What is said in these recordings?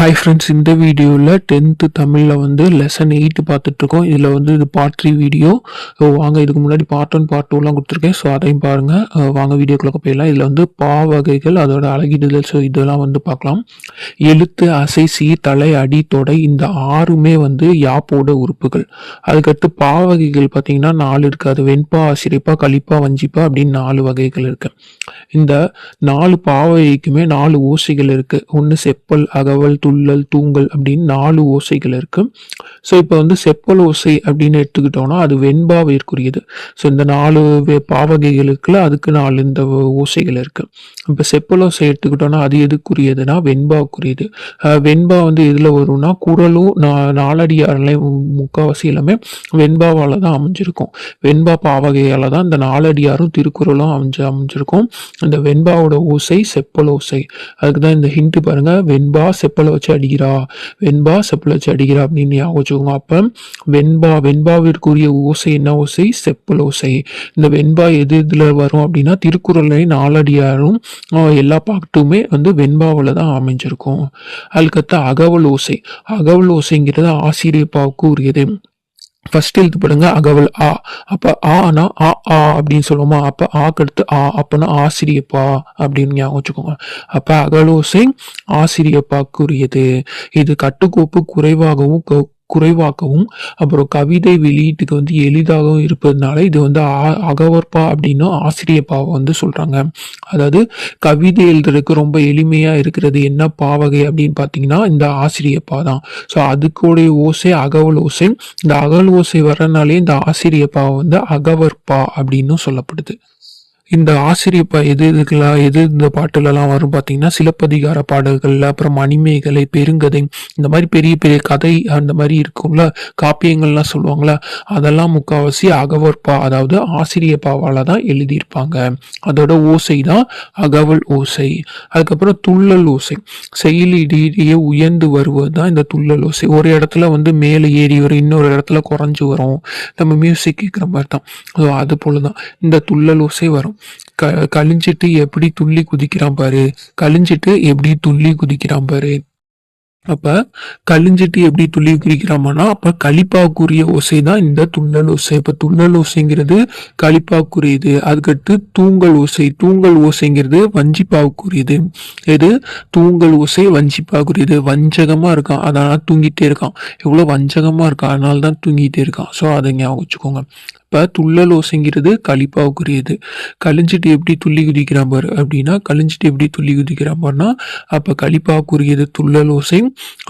Hi friends இந்த வீடியோவில் tenth தமிழில் வந்து லெசன் எயிட் பார்த்துட்ருக்கோம். இதில் வந்து இது பார்ட் த்ரீ வீடியோ வாங்க இதுக்கு முன்னாடி பார்ட் ஒன் பார்ட் டூலாம் கொடுத்துருக்கேன். ஸோ அதையும் பாருங்கள் வாங்க வீடியோக்குள்ள போயிடலாம். இதில் வந்து பா வகைகள் அதோட அழகிடுதல் ஸோ இதெல்லாம் வந்து பார்க்கலாம். எழுத்து அசை சீ தலை அடி தொடை இந்த ஆறுமே வந்து யாப்போட உறுப்புகள். அதுக்கடுத்து பா வகைகள் பார்த்தீங்கன்னா நாலு இருக்குது அது வெண்பா ஆசிரியப்பா கழிப்பா வஞ்சிப்பா அப்படின்னு நாலு வகைகள் இருக்குது இந்த நாலு பாவகைக்குமே நாலு ஓசைகள் இருக்குது ஒன்று செப்பல் அகவல் துள்ளல் தூங்கல் அப்படின்னு நாலு ஓசைகள் இருக்கு. ஸோ இப்போ வந்து செப்பல் ஓசை அப்படின்னு எடுத்துக்கிட்டோம்னா அது வெண்பாவிற்குரியது. ஸோ இந்த நாலு வே- பாவகைகளுக்குள்ள அதுக்கு நாலு இந்த ஓசைகள் இருக்கு. இப்போ செப்பல் ஓசை எடுத்துக்கிட்டோம்னா அது எதுக்குரியதுன்னா வெண்பாவுக்குரியது. வெண்பா வந்து எதில் வரும்னா குரலும் நா- நாலடியாரில் முக்கால்வாசி எல்லாமே வெண்பாவால் தான் அமைஞ்சிருக்கும். வெண்பா பாவகையால் தான் இந்த நாலடியாரும் திருக்குறளும் அமைஞ்சு அமைஞ்சிருக்கும். இந்த வெண்பாவோட ஓசை செப்பல் ஓசை. அதுக்கு தான் இந்த ஹிண்ட் பாருங்க. வெண்பா செப்பலை வச்சு அடிக்கிறா வெண்பா செப்பில் வச்சு அடிக்கிறா அப்படின்னு ஞாபகம் வச்சுக்கோங்க. அப்போ வெண்பா வெண்பாவிற்குரிய ஓசை என்ன ஓசை? செப்பல் ஓசை. இந்த வெண்பா எது இதில் வரும் அப்படின்னா திருக்குறளை நாலடியாரும் எல்லா பாட்டுமே வந்து வெண்பாவில் தான் அமைஞ்சிருக்கும். அதுக்கடுத்து அகவல் ஓசை. அகவல் ஓசைங்கிறது ஆசிரியப்பாவுக்கு உரியது. ஃபர்ஸ்ட் எழுத்து படுங்க. அகவல் ஆ. அப்ப ஆனா ஆ ஆ அப்படின்னு சொல்லுவோமா? அப்ப ஆக்கு அடுத்து ஆ அப்பனா ஆசிரியப்பா அப்படின்னு ஞாபகம் வச்சுக்கோங்க. அப்ப அகலோசை ஆசிரியப்பாக்குரியது. இது கட்டுக்கோப்பு குறைவாகவும் குறைவாகவும் அப்புறம் கவிதை வெளியீட்டுக்கு வந்து எளிதாகவும் இருப்பதனால இது வந்து அகவற்பா அப்படின்னும் ஆசிரியப்பாவை வந்து சொல்றாங்க. அதாவது கவிதை எழுதுறதுக்கு ரொம்ப எளிமையா இருக்கிறது என்ன பாவகை அப்படின்னு பார்த்தீங்கன்னா இந்த ஆசிரியப்பா தான். ஸோ அதுக்குடைய ஓசை அகவல் ஓசை. இந்த அகல் ஓசை வரனாலே இந்த ஆசிரியப்பாவை வந்து அகவற்பா அப்படின்னு சொல்லப்படுது. இந்த ஆசிரியப்பா எது இதுக்கெல்லாம் எது இந்த பாட்டுலலாம் வரும் பார்த்தீங்கன்னா சிலப்பதிகார பாடல்கள்ல அப்புறம் மணிமேகலை பெருங்கதை இந்த மாதிரி பெரிய பெரிய கதை அந்த மாதிரி இருக்கும்ல காப்பியங்கள்லாம் சொல்லுவாங்கள்ல அதெல்லாம் முக்காவாசி அகவற்பா அதாவது ஆசிரியப்பாவால தான் எழுதியிருப்பாங்க. அதோட ஓசை தான் அகவல் ஓசை. அதுக்கப்புறம் துள்ளல் ஓசை. செயலிடையே உயர்ந்து வருவது தான் இந்த துள்ளல் ஓசை. ஒரு இடத்துல வந்து மேலே ஏறி வரும் இன்னொரு இடத்துல குறைஞ்சு வரும். நம்ம மியூசிக் கேட்குற மாதிரி தான். ஸோ அது போல தான் இந்த துள்ளல் ஓசை வரும். க கழிஞ்சிட்டு எப்படி துள்ளி குதிக்கிறான் பாரு. கழிஞ்சிட்டு எப்படி துள்ளி குதிக்கிறான் பாரு. அப்ப கழிஞ்சிட்டு எப்படி துள்ளி குதிக்கிறாமனா அப்ப களிப்பாக்குரிய ஓசை தான் இந்த துள்ளல் ஓசை. இப்ப துள்ளல் ஓசைங்கிறது களிப்பாக்குரியது. அதுக்கடுத்து தூங்கல் ஓசை. தூங்கல் ஓசைங்கிறது வஞ்சிப்பாவுக்குரியது எது? தூங்கல் ஓசை வஞ்சிப்பாக்குரியது. வஞ்சகமா இருக்கான். அதனால தூங்கிட்டே இருக்கான். எவ்வளவு வஞ்சகமா இருக்கான். அதனால தான் தூங்கிட்டே இருக்கான். ஸோ அதை ஞாபகம் வச்சுக்கோங்க. இப்போ துள்ளல் ஓசைங்கிறது களிப்பாவுக்குரியது. கழிஞ்சிட்டு எப்படி துள்ளி குதிக்கிறான் பாரு அப்படின்னா கழிஞ்சிட்டு எப்படி துள்ளி குதிக்கிறான் பாருன்னா அப்போ களிப்பாவுக்குரியது துள்ளல் ஓசை.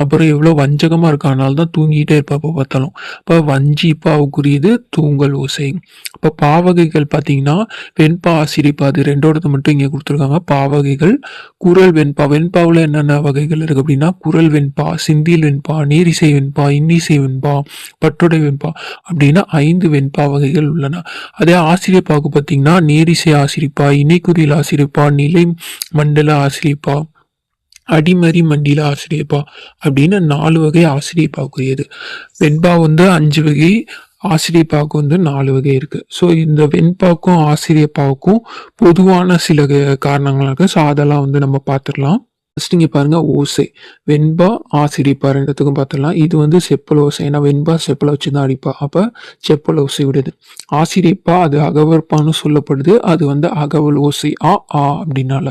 அப்புறம் எவ்வளோ வஞ்சகமாக இருக்கனால தான் தூங்கிட்டே இருப்பாப்பா பார்த்தாலும். இப்போ வஞ்சிப்பாவுக்குரியது தூங்கல் ஓசை. இப்போ பாவகைகள் பார்த்தீங்கன்னா வெண்பா ஆசிரிப்பா. அது ரெண்டோடது மட்டும் இங்கே கொடுத்துருக்காங்க. பாவகைகள் குரல் வெண்பா. வெண்பாவில் என்னென்ன வகைகள் இருக்குது அப்படின்னா குரல் வெண்பா சிந்தியில் வெண்பா நீரிசை வெண்பா இன்னிசை வெண்பா பட்டுடை வெண்பா. அப்படின்னா ஐந்து வெண்பா வகை வகைகள் உள்ளன. அதே ஆசிரியப்பாவுக்கு பார்த்தீங்கன்னா நேரிசை ஆசிரிப்பா இணைக்குறியில் ஆசிரியப்பா நிலை மண்டல ஆசிரியப்பா அடிமறி மண்டில ஆசிரியப்பா அப்படின்னு நாலு வகை ஆசிரியப்பாக்குரியது. வெண்பா வந்து அஞ்சு வகை ஆசிரியப்பாவுக்கு வந்து நாலு வகை இருக்கு. ஸோ இந்த வெண்பாக்கும் ஆசிரியப்பாவுக்கும் பொதுவான சில காரணங்களாக இருக்கு ஸோ அதெல்லாம் வந்து நம்ம பார்த்துடலாம். ஃபஸ்ட் இங்கே பாருங்கள் ஓசை. வெண்பா ஆசிரியப்பா ரெண்டுத்துக்கும் பார்த்துடலாம். இது வந்து செப்பல் ஓசை. ஏன்னா வெண்பா செப்பலை வச்சு தான் அடிப்பா. அப்போ செப்பல் ஓசை விடுது. ஆசிரியப்பா அது அகவற்பான்னு சொல்லப்படுது. அது வந்து அகவல் ஓசை. ஆ ஆ அப்படின்னால.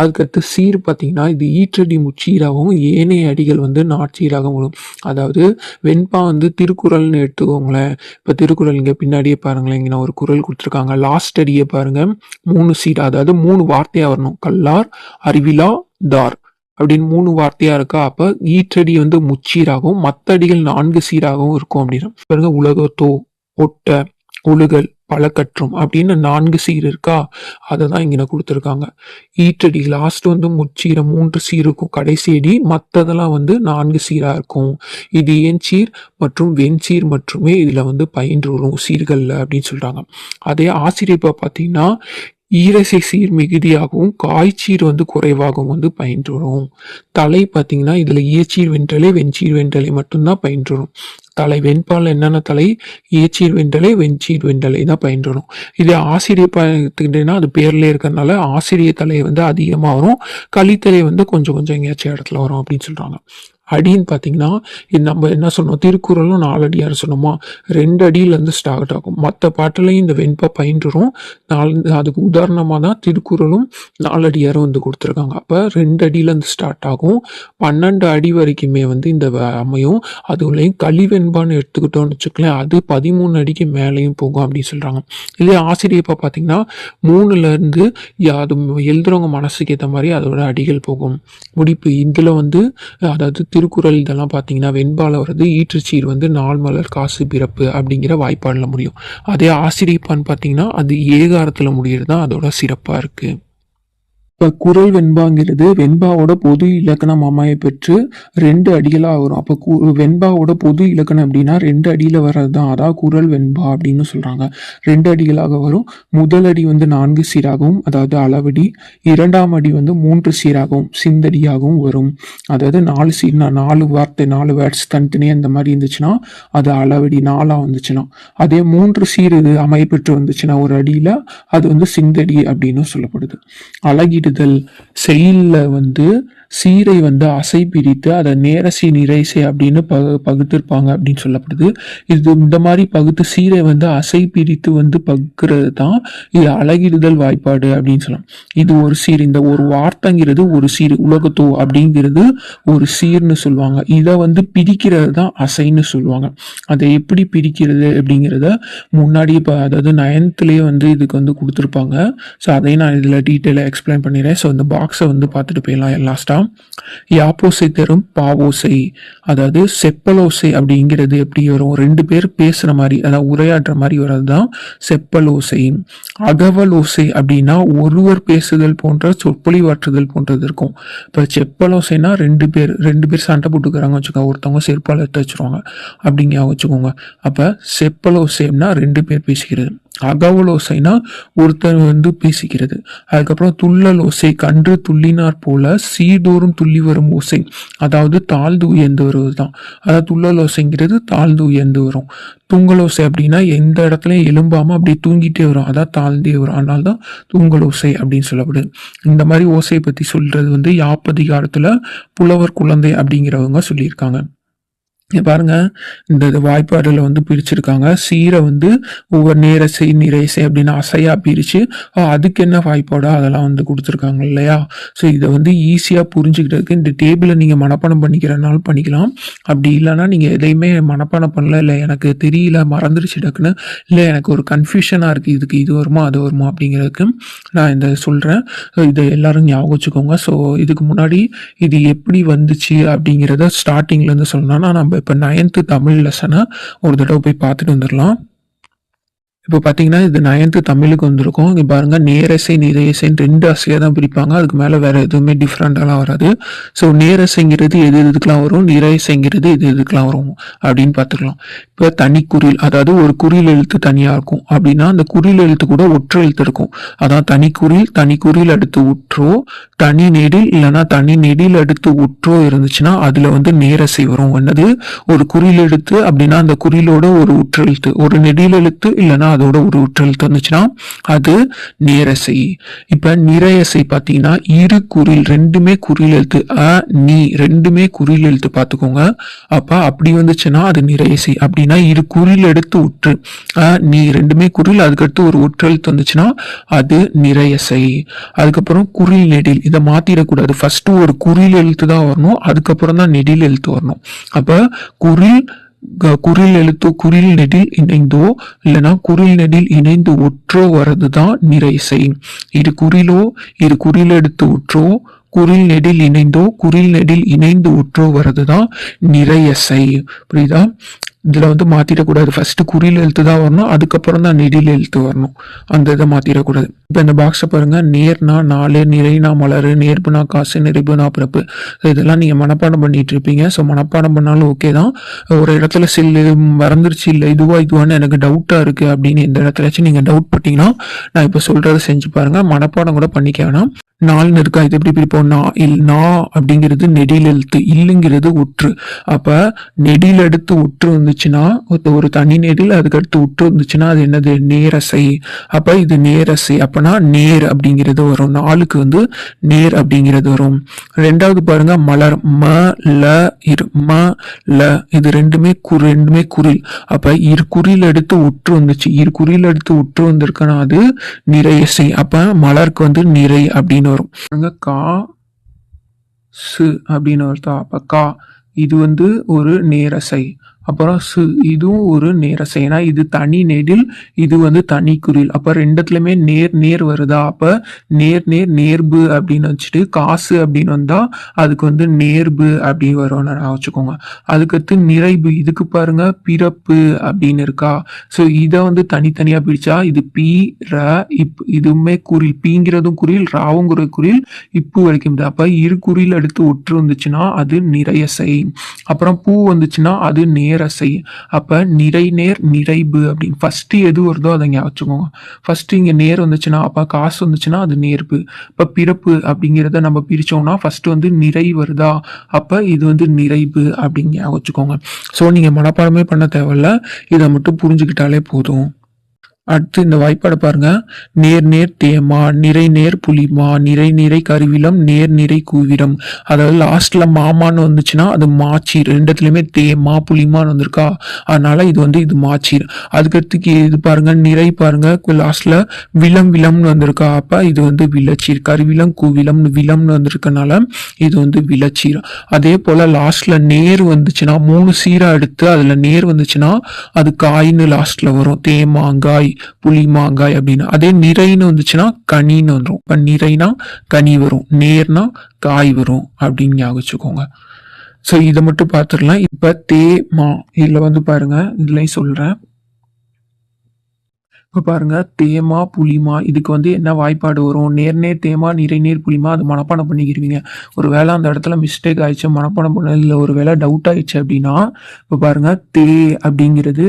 அதுக்கடுத்து சீர் பார்த்தீங்கன்னா இது ஈற்றடி முச்சீராகவும் ஏனைய அடிகள் வந்து நாட்சீராக விடும் அதாவது வெண்பா வந்து திருக்குறள்னு எடுத்துக்கோங்களேன். இப்போ திருக்குறள் இங்கே பின்னாடியே பாருங்களேன். இங்கே நான் ஒரு குறள் கொடுத்துருக்காங்க. லாஸ்ட் அடியை பாருங்கள் மூணு சீர். அதாவது மூணு வார்த்தையாக வரணும். கல்லார் அறிவிலா தார் அப்படின்னு மூணு வார்த்தையா இருக்கா? அப்ப ஈற்றடி வந்து முச்சீராகவும் மத்த அடிகள் நான்கு சீராகவும் இருக்கும் அப்படின்னா பாருங்க உலகத்தோ ஒட்ட ஒழுகல் பழக்கற்றும் அப்படின்னு நான்கு சீர் இருக்கா? அதை தான் இங்கே கொடுத்துருக்காங்க. ஈற்றடி லாஸ்ட் வந்து முச்சீர மூன்று சீர் இருக்கும். கடைசி அடி மற்றதெல்லாம் வந்து நான்கு சீரா இருக்கும். இது ஏன் சீர்? மற்றும் வெண்சீர் மட்டுமே இதுல வந்து பயின்று வரும் சீர்களில் அப்படின்னு சொல்றாங்க. அதே ஆசிரியப்பா பார்த்தீங்கன்னா ஈரசை சீர் மிகுதியாகவும் காய்ச்சீர் வந்து குறைவாகவும் வந்து பயின்று வரும் தலை பார்த்தீங்கன்னா இதுல ஈயச்சீர் வென்றலை வெஞ்சீர் வென்றலை மட்டும்தான் பயின்று வரும் தலை வெண்பால் என்னென்ன தலை? ஏச்சீர் வென்றலை வெஞ்சீர் வென்றலை தான் பயின்றணும் இது ஆசிரியர் பார்த்துக்கிட்டீங்கன்னா அது பேர்லேயே இருக்கிறதுனால ஆசிரியர் தலை வந்து அதிகமாக வரும். கலித்தலை வந்து கொஞ்சம் கொஞ்சம் எங்கேயாச்சும் இடத்துல வரும் அப்படின்னு சொல்கிறாங்க அடின்னு பார்த்தீங்கன்னா இது நம்ம என்ன சொன்னோம்? திருக்குறளும் நாலு அடியார் சொன்னோமா? ரெண்டு அடியிலேருந்து ஸ்டார்ட் ஆகும். மற்ற பாட்டிலையும் இந்த வெண்பா பயின்றுரும். நாலு அதுக்கு உதாரணமாக தான் திருக்குறளும் நாலடியாரும் வந்து கொடுத்துருக்காங்க. அப்போ ரெண்டு அடியிலேருந்து ஸ்டார்ட் ஆகும். பன்னெண்டு அடி வரைக்குமே வந்து இந்த வ- அமையும். அதுலேயும் கழிவெண்பான்னு எடுத்துக்கிட்டோம்னு வச்சுக்கலேன் அது பதிமூணு அடிக்கு மேலேயும் போகும் அப்படின்னு சொல்கிறாங்க இதே ஆசிரியப்பா பார்த்தீங்கன்னா மூணுலேருந்து அது எழுதுறவங்க மனசுக்கு ஏற்ற மாதிரி அதோட அடிகள் போகும். முடிப்பு இதில் வந்து அதாவது திருக்குறள் இதெல்லாம் பார்த்தீங்கன்னா வெண்பால வருது ஈற்றுச்சீர் வந்து நாள் மலர் காசு பிறப்பு அப்படிங்கிற வாய்ப்பாடில் முடியும். அதே ஆசிரியப்பான்னு பார்த்தீங்கன்னா அது ஏகாரத்தில் முடியறது தான் அதோட சிறப்பாக இருக்குது இப்போ குரல் வெண்பாங்கிறது வெண்பாவோட பொது இலக்கணம் அமைய பெற்று ரெண்டு அடிகளாக வரும். அப்போ கு வெண்பாவோட பொது இலக்கணம் அப்படின்னா ரெண்டு அடியில் வர்றது தான் அதான் குரல் வெண்பா அப்படின்னு சொல்கிறாங்க ரெண்டு அடிகளாக வரும். முதல் அடி வந்து நான்கு சீராகவும் அதாவது அளவடி. இரண்டாம் அடி வந்து மூன்று சீராகவும் சிந்தடியாகவும் வரும். அதாவது நாலு சீர்னா நாலு வார்த்தை நாலு வேர்ட்ஸ் தனித்தனியே அந்த மாதிரி இருந்துச்சுன்னா அது அளவடி நாலாக வந்துச்சுன்னா. அதே மூன்று சீர் இது அமையப்பெற்று வந்துச்சுன்னா ஒரு அடியில் அது வந்து சிந்தடி அப்படின்னு சொல்லப்படுது. அழகிடுதல் செயலில் வந்து சீரை வந்து அசை பிரித்து அதை நேரசி நிறைசை அப்படின்னு பகு பகுத்திருப்பாங்க அப்படின்னு சொல்லப்படுது. இது இந்த மாதிரி பகுத்து சீரை வந்து அசை பிரித்து வந்து பகுக்கிறது தான் இது அழகிடுதல் வாய்ப்பாடு அப்படின்னு சொல்லலாம். இது ஒரு சீர் இந்த ஒரு வார்த்தைங்கிறது ஒரு சீர் உலகத்தோ அப்படிங்கிறது ஒரு சீர்னு சொல்லுவாங்க. இதை வந்து பிரிக்கிறது தான் அசைன்னு சொல்லுவாங்க. அதை எப்படி பிரிக்கிறது அப்படிங்கிறத முன்னாடி இப்போ அதாவது நயன்த்துலேயே வந்து இதுக்கு வந்து கொடுத்துருப்பாங்க. ஸோ அதையும் நான் இதில் டீட்டெயிலாக எக்ஸ்பிளைன் பண்ணிடுறேன். ஸோ இந்த பாக்ஸை வந்து பார்த்துட்டு போயிடலாம். லாஸ்ட்டாக யாப்போசை தரும் பாவோசை அதாவது செப்பலோசை அப்படிங்கிறது எப்படி வரும்? ரெண்டு பேர் பேசுகிற மாதிரி அதாவது உரையாடுற மாதிரி வர்றது தான் செப்பலோசை. அகவலோசை அப்படின்னா ஒருவர் பேசுதல் போன்ற சொற்பொழிவாற்றுதல் போன்றது இருக்கும். இப்போ செப்பலோசைனா ரெண்டு பேர் ரெண்டு பேர் சண்டை போட்டுக்கிறாங்க வச்சுக்கோங்க. ஒருத்தவங்க செருப்பால் எடுத்து வச்சுருவாங்க. அப்படிங்க வச்சுக்கோங்க. அப்போ செப்பலோசைன்னா ரெண்டு பேர் பேசுகிறது. அகவலோசைனா ஒருத்தர் வந்து பேசிக்கிறது அதுக்கப்புறம் துள்ளல் ஓசை கன்று துள்ளினார் போல சீடோறும் துள்ளி வரும் ஓசை. அதாவது தாழ்ந்து உயர்ந்து வருவது தான். அதாவது துள்ளல் ஓசைங்கிறது தாழ்ந்து உயர்ந்து வரும் தூங்கல் ஓசை அப்படின்னா எந்த இடத்துலையும் எலும்பாமல் அப்படியே தூங்கிட்டே வரும். அதான் தாழ்ந்தே வரும். அதனால தான் தூங்கல் ஓசை அப்படின்னு சொல்லப்படுது. இந்த மாதிரி ஓசையை பற்றி சொல்கிறது வந்து யாப்பதிகாரத்தில் புலவர் குழந்தை அப்படிங்கிறவங்க சொல்லியிருக்காங்க. பாருங்க. இந்த இது வாய்ப்பாடுல வந்து பிரிச்சிருக்காங்க. சீரை வந்து ஒவ்வொரு நேரசை நிறைசை அப்படின்னு அசையா பிரிச்சு அதுக்கு என்ன வாய்ப்பாடோ அதெல்லாம் வந்து கொடுத்துருக்காங்க இல்லையா? ஸோ இதை வந்து ஈஸியாக புரிஞ்சுக்கிட்டதுக்கு இந்த டேபிளை நீங்கள் மனப்பாடம் பண்ணிக்கிறனாலும் பண்ணிக்கலாம். அப்படி இல்லைன்னா நீங்கள் எதையுமே மனப்பாடம் பண்ணல. இல்லை எனக்கு தெரியல மறந்துருச்சு டக்குன்னு. இல்லை எனக்கு ஒரு கன்ஃபியூஷனாக இருக்குது இதுக்கு இது வருமா அது வருமா அப்படிங்கிறதுக்கு நான் இந்த சொல்கிறேன் ஸோ இதை எல்லாரும் ஞாபகம் வச்சுக்கோங்க. ஸோ இதுக்கு முன்னாடி இது எப்படி வந்துச்சு அப்படிங்கிறத ஸ்டார்டிங்லேருந்து சொல்லணும்னா நம்ம இப்போ நைன்த்து தமிழ் லெசனை ஒரு தடவை போய் பார்த்துட்டு வந்துடலாம். இப்போ பார்த்தீங்கன்னா இது நயன்த்து தமிழுக்கு வந்திருக்கும். இங்கே பாருங்க நேரசை நிறையசைன்னு ரெண்டு அசையாக தான் பிரிப்பாங்க. அதுக்கு மேலே வேற எதுவுமே டிஃப்ரெண்டாலாம் வராது. ஸோ நேரசைங்கிறது எது எதுக்கெலாம் வரும்? நிறையசைங்கிறது எது எதுக்கெலாம் வரும்? அப்படின்னு பார்த்துக்கலாம். இப்போ தனி குறில் அதாவது ஒரு குறில் எழுத்து தனியாக இருக்கும். அப்படின்னா அந்த குறில் எழுத்து கூட ஒற்றை எழுத்து இருக்கும். அதான் தனி குறில் தனி குறில் அடுத்து உற்றோ தனி நெடில் இல்லைன்னா தனி நெடில் அடுத்து உற்றோ இருந்துச்சுன்னா அதில் வந்து நேரசை வரும். என்னது? ஒரு குறில் எழுத்து அப்படின்னா அந்த குறிலோட ஒரு உற்றெழுத்து ஒரு நெடில் எழுத்து இல்லைன்னா அதோட ஒரு உற்றெழுத்து வந்துச்சுன்னா அது நேரசை. இப்ப நிறையசை பார்த்தீங்கன்னா இரு குறில் ரெண்டுமே குறில் எழுத்து அ நீ ரெண்டுமே குறில் எழுத்து பார்த்துக்கோங்க அப்ப அப்படி வந்துச்சுன்னா அது நிறையசை. அப்படின்னா இரு குறில் எடுத்து உற்று. அ நீ ரெண்டுமே குறில் அதுக்கடுத்து ஒரு உற்றெழுத்து வந்துச்சுன்னா அது நிறையசை. அதுக்கப்புறம் குறில் நெடில். இதை மாத்திடக்கூடாது. ஃபர்ஸ்ட் ஒரு குறில் எழுத்து தான் வரணும் அதுக்கப்புறம் தான் நெடில் எழுத்து வரணும். அப்ப குறில் குரில் குறில் எழுத்து குறில் நெடில் இணைந்தோ இல்லைனா குறில் நெடில் இணைந்து ஒற்றோ வரது தான் நிறைசை இரு குறிலோ இரு குறில் எழுத்து உற்றோ குறில் நெடில் இணைந்தோ குறில் நெடில் இணைந்து ஒற்றோ வர்றது தான் நிறையசை புரியுதா? இதில் வந்து மாற்றிடக்கூடாது ஃபஸ்ட்டு குறியில் எழுத்து தான் வரணும் அதுக்கப்புறம் தான் நெடியில் எழுத்து வரணும். அந்த இதை மாற்றிடக்கூடாது இப்போ இந்த பாக்ஸை பாருங்கள் நேர்னா நாலு நிறைனா மலர் நேர்புனா காசு நிறைவுனா பிறப்பு. இதெல்லாம் நீங்கள் மனப்பாடம் பண்ணிட்டு இருப்பீங்க. ஸோ மனப்பாடம் பண்ணாலும் ஓகே தான். ஒரு இடத்துல சில்லு மறந்துருச்சு இல்லை இதுவா இதுவான்னு எனக்கு டவுட்டாக இருக்குது அப்படின்னு இந்த இடத்துலயாச்சும் நீங்கள் டவுட் பட்டிங்கன்னா நான் இப்போ சொல்கிறத செஞ்சு பாருங்கள் மனப்பாடம் கூட பண்ணிக்க வேணாம். நாள்னு இருக்கா இது எப்படி பிரிப்போம்? நா இல் நா அப்படிங்கிறது நெடில் எழுத்து இல்லைங்கிறது உற்று. அப்போ நெடில் அடுத்து உற்று வந்துச்சுன்னா ஒரு- தனி நெடில் அதுக்கடுத்து உற்று வந்துச்சுன்னா அது என்னது? நேரசை. அப்போ இது நேரசை. அப்போனா நேர் அப்படிங்கிறது வரும். நாளுக்கு வந்து நேர் அப்படிங்கிறது வரும். ரெண்டாவது பாருங்க மலர். ம ல இரு. ம ல. இது ரெண்டுமே கு ரெண்டுமே குரில். அப்போ இரு குறியில் எடுத்து உற்று வந்துச்சு. இரு குறியில் எடுத்து உற்று வந்திருக்குன்னா அது நிறையசை அப்போ மலருக்கு வந்து நிறை அப்படின்னு வரும். அங்கே கா சு அப்படின்னு வருதா? அப்ப கா இது வந்து ஒரு நேரசை அப்புறம் சு இதுவும் ஒரு நேர சேனா இது தனி நெடில் இது வந்து தனி குறில் அப்போ ரெண்டுத்துலையுமே நேர் நேர் வருதா? அப்போ நேர் நேர் நேர்பு அப்படின்னு வச்சுட்டு காசு அப்படின்னு வந்தால் அதுக்கு வந்து நேர்பு அப்படி வரும்னு நான் வச்சுக்கோங்க. அதுக்கடுத்து நிறைவு இதுக்கு பாருங்க பிறப்பு அப்படின்னு இருக்கா? ஸோ இதை வந்து தனித்தனியாக பிடிச்சா இது பி ர இப் இதுவுமே குறில் பீங்கிறதும் குறில் ராவுங்கிற குறில் இப்பு வரைக்கும் அப்போ இரு குறியில் அடுத்து ஒற்று வந்துச்சுன்னா அது நிறைய செய். அப்புறம் பூ வந்துச்சுன்னா அது நேர் அசை அப்போ நிறை நேர் நிறைவு அப்படின்னு ஃபஸ்ட்டு எது வருதோ அதை ஞாபகம் வச்சுக்கோங்க. ஃபர்ஸ்ட் இங்கே நேர் வந்துச்சுன்னா அப்போ காசு வந்துச்சுன்னா அது நேர்வு இப்போ பிறப்பு அப்படிங்கிறத நம்ம பிரித்தோம்னா ஃபஸ்ட்டு வந்து நிறை வருதா? அப்போ இது வந்து நிறைவு அப்படின்னு ஞாபகம் வச்சுக்கோங்க. ஸோ நீங்கள் மனப்பாடமே பண்ண தேவையில்ல. இதை மட்டும் புரிஞ்சுக்கிட்டாலே போதும். அடுத்து இந்த வாய்ப்பாடை பாருங்க. நேர் நேர் தேமா நிறை நேர் புலிமா நிறை நிறை கருவிலம் நேர் நிறை கூவிடம். அதாவது லாஸ்ட்ல மாமான்னு வந்துச்சுன்னா அது மாச்சீர். ரெண்டுத்துலயுமே தேமா புலிமான்னு வந்திருக்கா. அதனால இது வந்து இது மாச்சீர். அதுக்கடுத்துக்கு இது பாருங்க நிறை பாருங்க. லாஸ்ட்ல விலம் விலம்னு வந்திருக்கா. அப்ப இது வந்து விளச்சீர் கருவிலம் கூவிலம்னு விலம்னு வந்திருக்கனால இது வந்து விளச்சீர் அதே போல லாஸ்ட்ல நேர் வந்துச்சுன்னா மூணு சீரா எடுத்து அதுல நேர் வந்துச்சுன்னா அது காயின்னு லாஸ்ட்ல வரும். தேமாங்காய் புளிமாங்காய் அப்படின்னு அதே நிறைன்னு வந்துச்சுன்னா கனின்னு வந்துடும் இப்போ நிறைனா கனி வரும். நேர்னா காய் வரும் அப்படின்னு ஞாபகம் வச்சுக்கோங்க. ஸோ இதை மட்டும் பார்த்துடலாம். இப்போ தே மா. இதில் வந்து பாருங்க. இதுலயும் சொல்றேன். இப்போ பாருங்க. தேமா புளிமா. இதுக்கு வந்து என்ன வாய்ப்பாடு வரும்? நேர்நேர் தேமா நிறைநேர் புளிமா அது மனப்பாடம் பண்ணிக்கிருவீங்க. ஒரு வேளை அந்த இடத்துல மிஸ்டேக் ஆயிடுச்சு மனப்பாடம் இல்லை ஒரு வேளை டவுட் ஆயிடுச்சு அப்படின்னா இப்போ பாருங்க தே அப்படிங்கிறது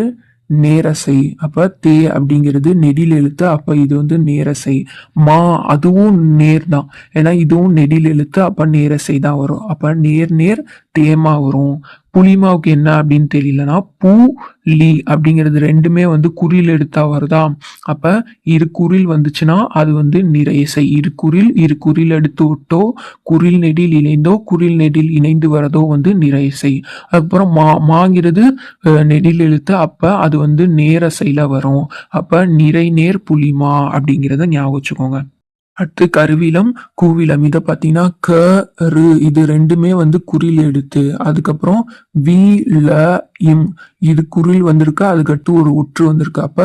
நேரசை. அப்ப தே அப்படிங்கிறது நெடில் எழுத்து அப்ப இது வந்து நேரசை. மா அதுவும் நேர் தான். ஏன்னா இதுவும் நெடில் எழுத்து அப்ப நேரசை தான் வரும். அப்ப நேர் நேர் தேமா வரும். புளிமாவுக்கு என்ன அப்படின்னு தெரியலனா பூ லி அப்படிங்கிறது ரெண்டுமே வந்து குறில் எடுத்தா வருதா? அப்ப இரு குறில் வந்துச்சுன்னா அது வந்து நிறைசை இரு குறில் இரு குறில் எடுத்து விட்டோ குறில் நெடில் இணைந்தோ குறில் நெடில் இணைந்து வரதோ வந்து நிறைசை அதுக்கப்புறம் மா மாங்கிறது நெடில் எழுத்து அப்ப அது வந்து நேரசையில வரும். அப்ப நிறை நேர் புலிமா அப்படிங்கிறத ஞாபகம் வச்சுக்கோங்க. அடுத்து கருவிலம் கூவிலம். இதை பார்த்தீங்கன்னா க ரு இது ரெண்டுமே வந்து குறில் எடுத்து அதுக்கப்புறம் வி ல இம். இது குறில் வந்திருக்கு அதுக்கடுத்து ஒரு உற்று வந்திருக்கு. அப்ப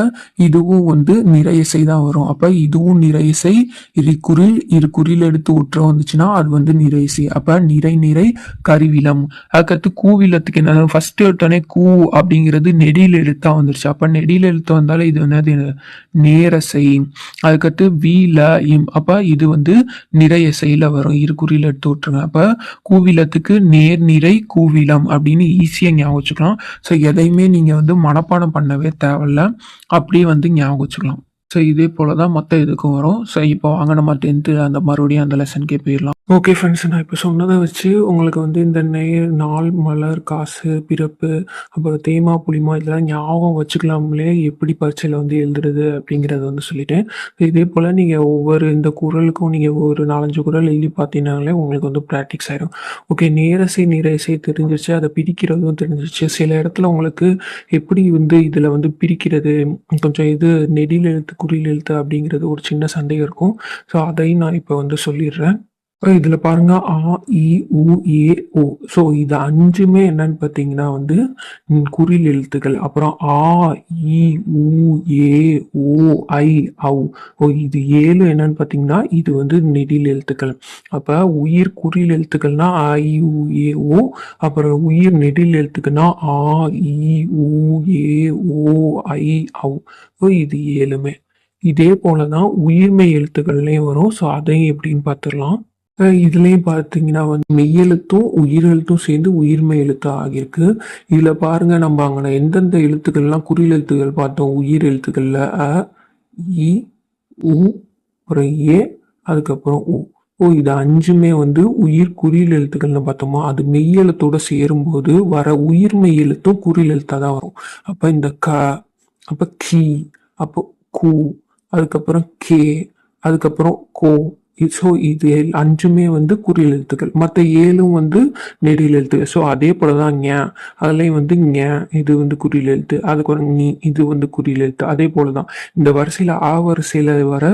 இதுவும் வந்து நிறையசை தான் வரும். அப்ப இதுவும் நிறையசை இது குறில் இரு குறில் எடுத்து உற்று வந்துச்சுன்னா அது வந்து நிறையசை அப்ப நிறை நிறை கருவிலம். அதுக்கடுத்து கூவிலத்துக்கு என்ன ஃபர்ஸ்ட் எடுத்தோடனே கூ அப்படிங்கிறது நெடியில் எழுத்தா வந்துருச்சு. அப்ப நெடியில் எழுத்து வந்தாலே இது என்னது நேரசை. அதுக்கடுத்து வி ல இம். அப்போ இது வந்து நிறைய செயல வரும். இரு குறியில எடுத்து விட்டுருங்க அப்போ கூவிலத்துக்கு நேர் நிறை கூவிலம் அப்படின்னு ஈஸியாக ஞாபகம் வச்சுக்கலாம். ஸோ எதையுமே நீங்கள் வந்து மனப்பாடம் பண்ணவே தேவையில்ல. அப்படியே வந்து ஞாபகம் வச்சுக்கலாம். ஸோ இதே போல தான் மற்ற இதுக்கும் வரும். ஸோ இப்போ வாங்க நம்ம டென்த்து அந்த மறுபடியும் அந்த லெசனுக்கே போயிடலாம். ஓகே ஃப்ரெண்ட்ஸ் நான் இப்போ சொன்னதை வச்சு உங்களுக்கு வந்து இந்த நெய் நாள் மலர் காசு பிறப்பு அப்புறம் தேமா புளிமா இதெல்லாம் ஞாபகம் வச்சுக்கலாம்லே எப்படி பரீட்சையில் வந்து எழுதுறது அப்படிங்கிறத வந்து சொல்லிட்டேன். இதே போல் நீங்கள் ஒவ்வொரு இந்த குரலுக்கும் நீங்கள் ஒரு நாலஞ்சு குரல் எழுதி பார்த்தீங்கன்னாலே உங்களுக்கு வந்து ப்ராக்டிஸ் ஆயிடும் ஓகே நேரசை நிறைசை தெரிஞ்சிச்சு அதை பிரிக்கிறதும் தெரிஞ்சிச்சு சில இடத்துல உங்களுக்கு எப்படி வந்து இதில் வந்து பிரிக்கிறது கொஞ்சம் இது நெடில் எழுத்து குறியில் எழுத்து அப்படிங்கிறது ஒரு சின்ன சந்தேகம் இருக்கும். ஸோ அதையும் நான் இப்போ வந்து சொல்லிடுறேன். இதில் பாருங்க ஆ இ உ ஏ ஓ. ஸோ இது அஞ்சுமே என்னன்னு பார்த்தீங்கன்னா வந்து குறில் எழுத்துக்கள். அப்புறம் ஆ இ உ ஏ ஓ ஐ ஔ. ஓ இது ஏழு என்னன்னு பார்த்தீங்கன்னா இது வந்து நெடில் எழுத்துக்கள். அப்போ உயிர் குறில் எழுத்துக்கள்னா ஆ இ உ ஏ ஓ. அப்புறம் உயிர் நெடில் எழுத்துக்கள்னா ஆ இ உ ஏ ஓ ஐ ஔ. ஸோ இது ஏழுமே. இதே போல தான் உயிர்மெய் எழுத்துக்கள்லேயும் வரும். ஸோ அதையும் எப்படின்னு பார்த்துடலாம் இதுலயும் பார்த்தீங்கன்னா வந்து மெய்யெழுத்தும் உயிரெழுத்தும் சேர்ந்து உயிர்மெய் எழுத்து ஆகியிருக்கு. இதுல பாருங்க நம்ம அங்கே எந்தெந்த எழுத்துக்கள்லாம் குறில் எழுத்துக்கள் பார்த்தோம்? உயிர் எழுத்துக்கள்ல அ இ உ அப்புறம் ஏ அதுக்கப்புறம் உ. ஓ இது அஞ்சுமே வந்து உயிர் குறியில் எழுத்துக்கள்னு பார்த்தோமா? அது மெய்யெழுத்தோட சேரும்போது வர உயிர் மெய் எழுத்தும் குறியில் எழுத்தாக தான் வரும். அப்போ இந்த க அப்போ கி அப்போ கு அதுக்கப்புறம் கே அதுக்கப்புறம் கோ ஸோ இது அஞ்சுமே வந்து குறில் எழுத்துக்கள். மற்ற ஏழும் வந்து நெடில் எழுத்துக்கள் ஸோ அதே போல தான் ஞ. அதுலேயும் வந்து ஞ இது வந்து குறியில் எழுத்து. அதுக்கப்புறம் நீ இது வந்து குறியில் எழுத்து. அதே போல தான் இந்த வரிசையில் ஆ வரிசையில் வர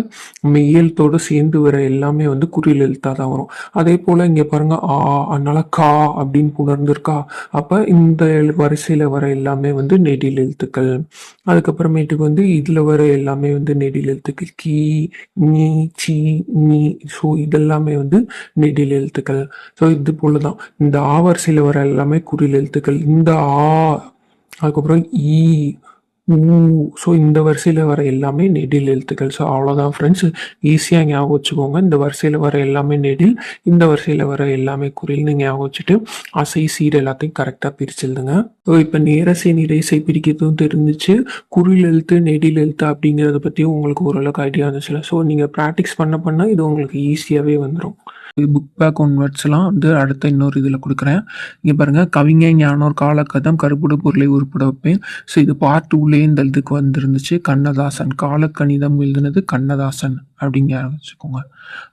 மெய்யெழுத்தோடு சேர்ந்து வர எல்லாமே வந்து குறியில் எழுத்தாக தான் வரும். அதே போல் இங்கே பாருங்க ஆ அதனால கா அப்படின்னு உணர்ந்துருக்கா அப்போ இந்த வரிசையில் வர எல்லாமே வந்து நெடில் எழுத்துக்கள். அதுக்கப்புறமேட்டுக்கு வந்து இதில் வர எல்லாமே வந்து நெடில் எழுத்துக்கள். கி நீ சி நீ ஸோ இதெல்லாமே வந்து நெடில் எழுத்துக்கள். ஸோ இது போல தான் இந்த ஆவரிசையில் வர எல்லாமே குறில் எழுத்துக்கள். இந்த ஆ அதுக்கப்புறம் ஈ ஸோ இந்த வரிசையில் வர எல்லாமே நெடில் எழுத்துக்கள். ஸோ அவ்வளோதான் ஃப்ரெண்ட்ஸ் ஈஸியாக ஞாபகம் வச்சுக்கோங்க. இந்த வரிசையில் வர எல்லாமே நெடில் இந்த வரிசையில் வர எல்லாமே குறில்னு ஞாபகம் வச்சுட்டு அசை சீர் எல்லாத்தையும் கரெக்டாக பிரிச்சிருந்துங்க ஸோ இப்போ நேரசை நிறைசை பிரிக்கிறதும் தெரிஞ்சிச்சு. குறில் எழுத்து நெடில் எழுத்து அப்படிங்கிறத பற்றியும் உங்களுக்கு ஓரளவுக்கு ஐடியா இருந்துச்சுல ஸோ நீங்கள் ப்ராக்டிஸ் பண்ண பண்ண இது உங்களுக்கு ஈஸியாகவே வந்துடும் புக் பேக் ஒன்வர்ட்ஸ்லாம் வந்து அடுத்த இன்னொரு இதில் கொடுக்குறேன். இங்கே பாருங்கள் கவிஞ ஞானோர் காலக்கதம் கருப்புடு பொருளை உருப்பட வைப்பேன். ஸோ இது பார்ட் டூலே இந்த இதுக்கு வந்துருந்துச்சு. கண்ணதாசன் காலக்கணிதம் எழுதுனது கண்ணதாசன் அப்படிங்க வச்சுக்கோங்க.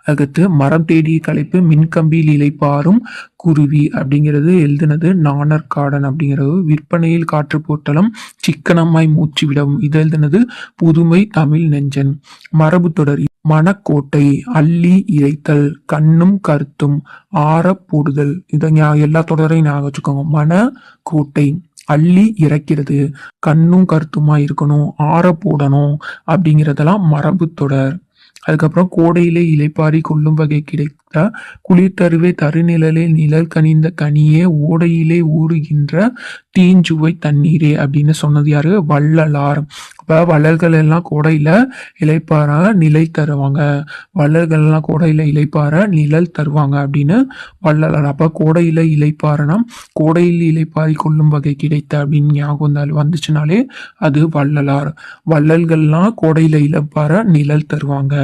அதுக்கடுத்து மரம் தேடிய கலைப்பு மின்கம்பியில் இலைப்பாரும் குருவி அப்படிங்கிறது எழுதுனது நானர் காடன் அப்படிங்கிறது. விற்பனையில் காற்று போட்டலும் சிக்கனமாய் மூச்சு விடவும் இது எழுதுனது புதுமை தமிழ் நெஞ்சன். மரபு தொடர் மணக்கோட்டை அள்ளி இறைத்தல் கண்ணும் கருத்தும் ஆற போடுதல். இதை எல்லா தொடரையும் ஞாபகம் வச்சுக்கோங்க. மனக்கோட்டை அள்ளி இறக்கிறது கண்ணும் கருத்துமா இருக்கணும் ஆற போடணும் அப்படிங்கிறதெல்லாம் மரபு தொடர். அதுக்கப்புறம் கோடையிலே இலைப்பாரி கொள்ளும் வகை கிடைத்த குளிர்தருவே தருநிழலே நிழல் கனிந்த கனியே ஓடையிலே ஊறுகின்ற தீஞ்சுவை தண்ணீரே அப்படின்னு சொன்னது யாரு? வள்ளலார். அப்போ வள்ளல்கள் எல்லாம் கோடையில இலைப்பார நிலை தருவாங்க. வள்ளல்கள் எல்லாம் கூடையில் இலைப்பார நிழல் தருவாங்க அப்படின்னு வள்ளலார். அப்ப கோடையில இலைப்பாரனா கோடையில் இலைப்பாரி கொள்ளும் வகை கிடைத்த அப்படின்னு ஞாபகம் வந்துச்சுனாலே அது வள்ளலார். வள்ளல்கள்லாம் கோடையில இழப்பார நிழல் தருவாங்க.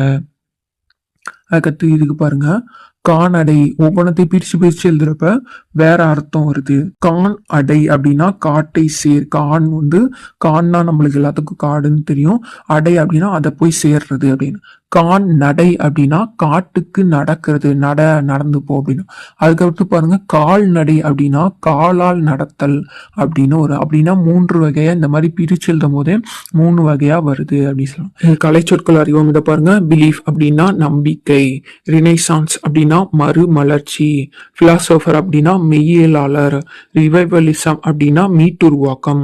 அதுக்கடுத்து இதுக்கு பாருங்க. கான் அடை ஒவ்வொன்றத்தையும் பிரிச்சு பிரிச்சு எழுதுறப்ப வேற அர்த்தம் வருது. கான் அடை அப்படின்னா காட்டை சேர் கான் வந்து கான்னா நம்மளுக்கு எல்லாத்துக்கும் காடுன்னு தெரியும். அடை அப்படின்னா அதை போய் சேர்றது அப்படின்னு. கான் நடை அப்படின்னா காட்டுக்கு நடக்கிறது நட நடந்து போ அப்படின்னா. அதுக்கப்புறம் பாருங்க கால்நடை அப்படின்னா காலால் நடத்தல் அப்படின்னு ஒரு அப்படின்னா மூன்று வகையா இந்த மாதிரி பிரிச்சு எழுதும் போதே மூணு வகையா வருது அப்படின்னு சொல்லலாம் கலைச்சொற்கள் அறிவோம். இதை பாருங்க பிலீஃப் அப்படின்னா நம்பிக்கை ரினைசான்ஸ் அப்படின்னா மறுமலர்ச்சி பிலாசபர் அப்படின்னா மெய்யியலாளர் ரிவைவலிசம் அப்படின்னா மீட்டுருவாக்கம்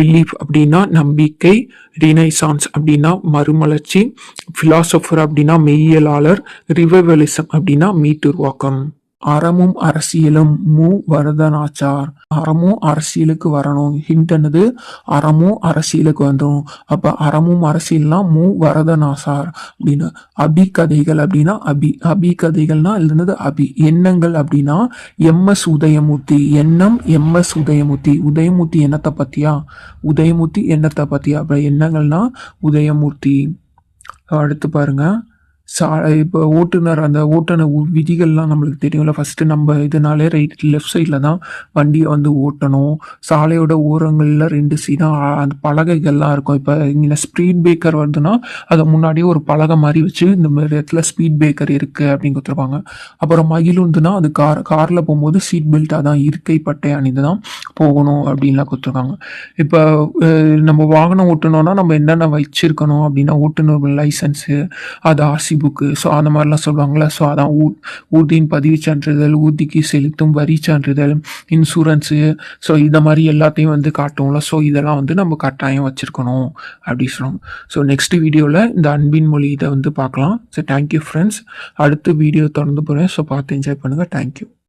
பிலீஃப் அப்படின்னா நம்பிக்கை ரினைசான்ஸ் அப்படின்னா மறுமலர்ச்சி பிலாசபர் அப்படின்னா மெய்யியலாளர் ரிவைவலிசம் அப்படின்னா மீட்டுருவாக்கம். அறமும் அரசியலும் மு. வரதனாச்சார். அறமும் அரசியலுக்கு வரணும். ஹிண்ட் என்னது? அறமும் அரசியலுக்கு வந்துடும் அப்ப அறமும் அரசியல்னா மு. வரதனாசார் அப்படின்னு. அபி கதைகள் அப்படின்னா அபி. அபி கதைகள்னா எழுதுனது அபி. எண்ணங்கள் அப்படின்னா எம்எஸ் உதயமூர்த்தி. எண்ணம் எம்எஸ் உதயமூர்த்தி. உதயமூர்த்தி எண்ணத்தை பத்தியா? உதயமூர்த்தி எண்ணத்தை பத்தியா? அப்ப எண்ணங்கள்னா உதயமூர்த்தி. அடுத்து பாருங்க. சா இப்போ ஓட்டுநர் அந்த ஓட்டுநர் உ- விதிகள்லாம் நம்மளுக்கு தெரியும்ல. ஃபஸ்ட்டு நம்ம இதனாலே ரைட் லெஃப்ட் சைடில் தான் வண்டியை வந்து ஓட்டணும். சாலையோட ஓரங்களில் ரெண்டு சைடாக அந்த பலகைகள்லாம் இருக்கும். இப்போ இங்கே ஸ்பீட் பிரேக்கர் வருதுன்னா அதை முன்னாடியே ஒரு பலகை மாதிரி வச்சு இந்த மாதிரி இடத்துல ஸ்பீட் பிரேக்கர் இருக்கு அப்படின்னு கொடுத்துருப்பாங்க. அப்புறம் மகிழுந்துனா அது கார் காரில் போகும்போது சீட் பெல்ட்டாக தான் இருக்கை பட்டை அணிந்து தான் போகணும் அப்படின்லாம் கொடுத்துருக்காங்க. இப்போ நம்ம வாகனம் ஓட்டணும்னா நம்ம என்னென்ன வச்சிருக்கணும் அப்படின்னா ஓட்டுநர் லைசன்ஸு அது ஆர்சி புக்கு ஸோ அந்த மாதிரிலாம் சொல்லுவாங்களே ஸோ அதான் ஊ ஊர்தியின் பதிவு சான்றிதழ் ஊர்திக்கு செலுத்தும் வரி சான்றிதழ் இன்சூரன்ஸு. ஸோ இந்த மாதிரி எல்லாத்தையும் வந்து காட்டுவோம்ல. ஸோ இதெல்லாம் வந்து நம்ம கட்டாயம் வச்சுருக்கணும் அப்படி சொல்லுவாங்க. ஸோ நெக்ஸ்ட் வீடியோவில் இந்த அன்பின் மொழி இதை வந்து பார்க்கலாம். ஸோ தேங்க்யூ ஃப்ரெண்ட்ஸ் அடுத்த வீடியோ தொடர்ந்து போகிறேன் ஸோ பார்த்து என்ஜாய் பண்ணுங்கள் தேங்க்யூ